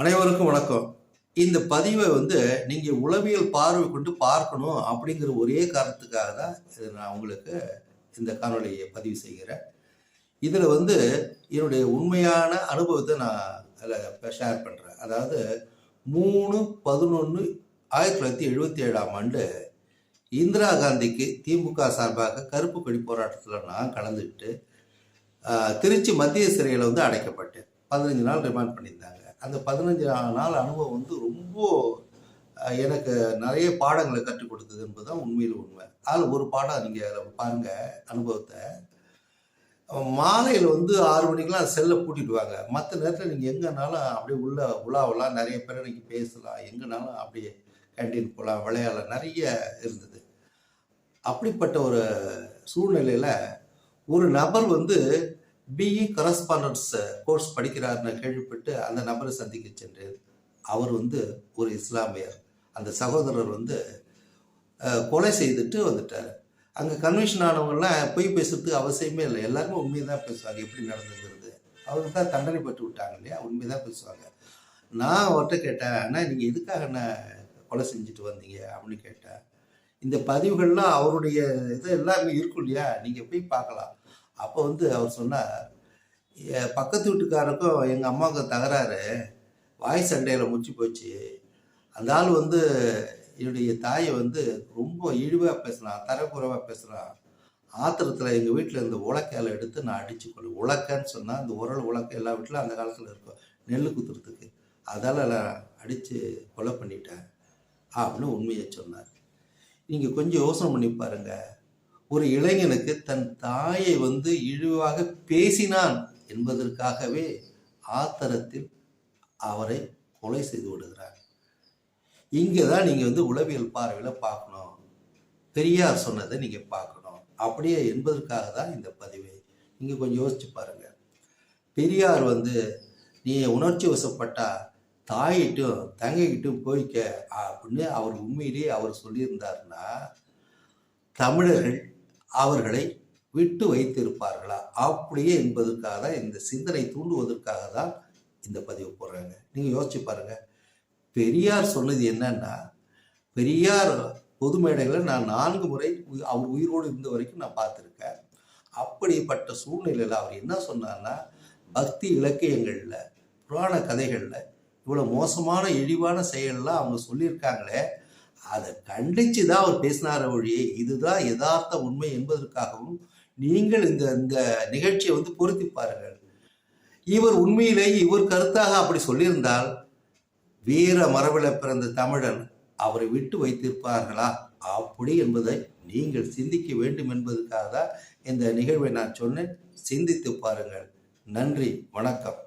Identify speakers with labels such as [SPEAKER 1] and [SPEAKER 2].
[SPEAKER 1] அனைவருக்கும் வணக்கம். இந்த பதிவை வந்து நீங்கள் உளவியல் பார்வை கொண்டு பார்க்கணும் அப்படிங்கிற ஒரே காரணத்துக்காக தான் இதை நான் உங்களுக்கு இந்த காணொலியை பதிவு செய்கிறேன். இதில் வந்து என்னுடைய உண்மையான அனுபவத்தை நான் அதில் ஷேர் பண்ணுறேன் அதாவது மூணு பதினொன்று ஆயிரத்தி தொள்ளாயிரத்தி எழுபத்தி ஏழாம் ஆண்டு இந்திரா காந்திக்கு திமுக சார்பாக கருப்பு கொடி போராட்டத்தில் நான் கலந்துக்கிட்டு திருச்சி மத்திய சிறையில் வந்து அடைக்கப்பட்டேன். பதினஞ்சு நாள் ரிமாண்ட் பண்ணியிருந்தாங்க. அந்த பதினஞ்சு நாள் அனுபவம் வந்து ரொம்ப எனக்கு நிறைய பாடங்களை கற்றுக் கொடுத்தது என்பதுதான் உண்மையில் உண்மை. அதில் ஒரு பாடம் நீங்கள் பாருங்க அனுபவத்தை. மாலையில் வந்து ஆறு மணிக்கெலாம் செல்லை கூட்டிடுவாங்க மற்ற நேரத்தில் நீங்கள் எங்கேனாலும் அப்படியே உள்ள உலாவலாம் நிறைய பேர் இன்னைக்கு பேசலாம். எங்கேனாலும் அப்படியே கேன்டீன் போகலாம் விளையாடலாம். நிறைய இருந்தது. அப்படிப்பட்ட ஒரு சூழ்நிலையில் ஒரு நபர் வந்து பிஇ கரஸ்பாண்டன்ஸ் கோர்ஸ் படிக்கிறாருன்னு கேள்விப்பட்டு அந்த நபரை சந்திக்க சென்றேன். அவர் வந்து ஒரு இஸ்லாமியர். அந்த சகோதரர் வந்து கொலை செய்துட்டு வந்துட்டார். அங்கே கன்வென்ஷன் ஆனவங்கலாம் பொய் பேசுறதுக்கு அவசியமே இல்லை. எல்லாருமே உண்மையை தான் பேசுவாங்க. எப்படி நடந்ததுங்கிறது. அவருக்கு தான் தண்டனை பெற்று விட்டாங்க இல்லையா? உண்மையை தான் பேசுவாங்க. நான் அவர்கிட்ட கேட்டேன் அண்ணா நீங்கள் எதுக்காக என்ன கொலை செஞ்சுட்டு வந்தீங்க? அப்படின்னு கேட்டேன். இந்த பதிவுகள்லாம் அவருடைய இது எல்லாமே இருக்கும் இல்லையா? நீங்கள் போய் பார்க்கலாம். அப்போ வந்து அவர் சொன்னார் பக்கத்து வீட்டுக்காரருக்கும் எங்கள் அம்மாவுக்கும் தகராறு. வாய் சண்டையில் முடிச்சு போச்சு. அந்த ஆள் வந்து என்னுடைய தாயை வந்து ரொம்ப இழிவாக பேசுனான் தரக்குறைவாக பேசுகிறான் ஆத்திரத்தில் எங்கள் வீட்டில் இருந்த உலக்கையால் எடுத்து நான் அடித்து கொள்ளு உலக்கைன்னு சொன்னால் இந்த உரல் உலக்கை எல்லா வீட்டிலும் அந்த காலத்தில் இருக்கும். நெல் குத்துறதுக்கு. அதால் நான் அடித்து கொலை பண்ணிட்டேன். அப்படின்னு உண்மையை சொன்னார். நீங்கள் கொஞ்சம் யோசனை பண்ணி பாருங்கள் ஒரு இளைஞனுக்கு தன் தாயை வந்து இழிவாக பேசினான் என்பதற்காகவே ஆத்திரத்தில் அவரை கொலை செய்து விடுகிறார். இங்கே தான் நீங்கள் வந்து உளவியல் பார்வையில் பார்க்கணும். பெரியார் சொன்னதை நீங்கள் பார்க்கணும். அப்படியே என்பதற்காக தான் இந்த பதிவு நீங்கள் கொஞ்சம் யோசிச்சு பாருங்க. பெரியார் வந்து நீ உணர்ச்சி வசப்பட்டா தாயிட்டும் தங்கைகிட்டும் போய்க்க அப்படின்னு அவர் உண்மையிலேயே அவர் சொல்லியிருந்தாருன்னா தமிழர்கள் அவர்களை விட்டு வைத்திருப்பார்களா? அப்படியே என்பதற்காக தான் இந்த சிந்தனை தூண்டுவதற்காக தான் இந்த பதிவு போடுறாங்க. நீங்கள் யோசிச்சு பாருங்க. பெரியார் சொன்னது என்னன்னா பெரியார் பொது மேடைகளை நான் நான்கு முறை உயி- அவர் உயிரோடு இருந்த வரைக்கும் நான் பார்த்துருக்கேன். அப்படிப்பட்ட சூழ்நிலையில் அவர் என்ன சொன்னார்னா பக்தி இலக்கியங்களில் புராண கதைகளில் இவ்வளோ மோசமான இழிவான செயல்லாம் அவங்க சொல்லியிருக்காங்களே அதை கண்டித்து தான் அவர் பேசினார ஒழியே இதுதான் யதார்த்த உண்மை என்பதற்காகவும் நீங்கள் இந்த இந்த நிகழ்ச்சியை வந்து பொருத்தி பாருங்கள். இவர் உண்மையிலேயே இவர் கருத்தாக அப்படி சொல்லியிருந்தால் வீர மரபில் பிறந்த தமிழன் அவரை விட்டு வைத்திருப்பார்களா? அப்படி என்பதை நீங்கள் சிந்திக்க வேண்டும் என்பதற்காக தான் இந்த நிகழ்வை நான் சொன்னேன். சிந்தித்து பாருங்கள். நன்றி வணக்கம்.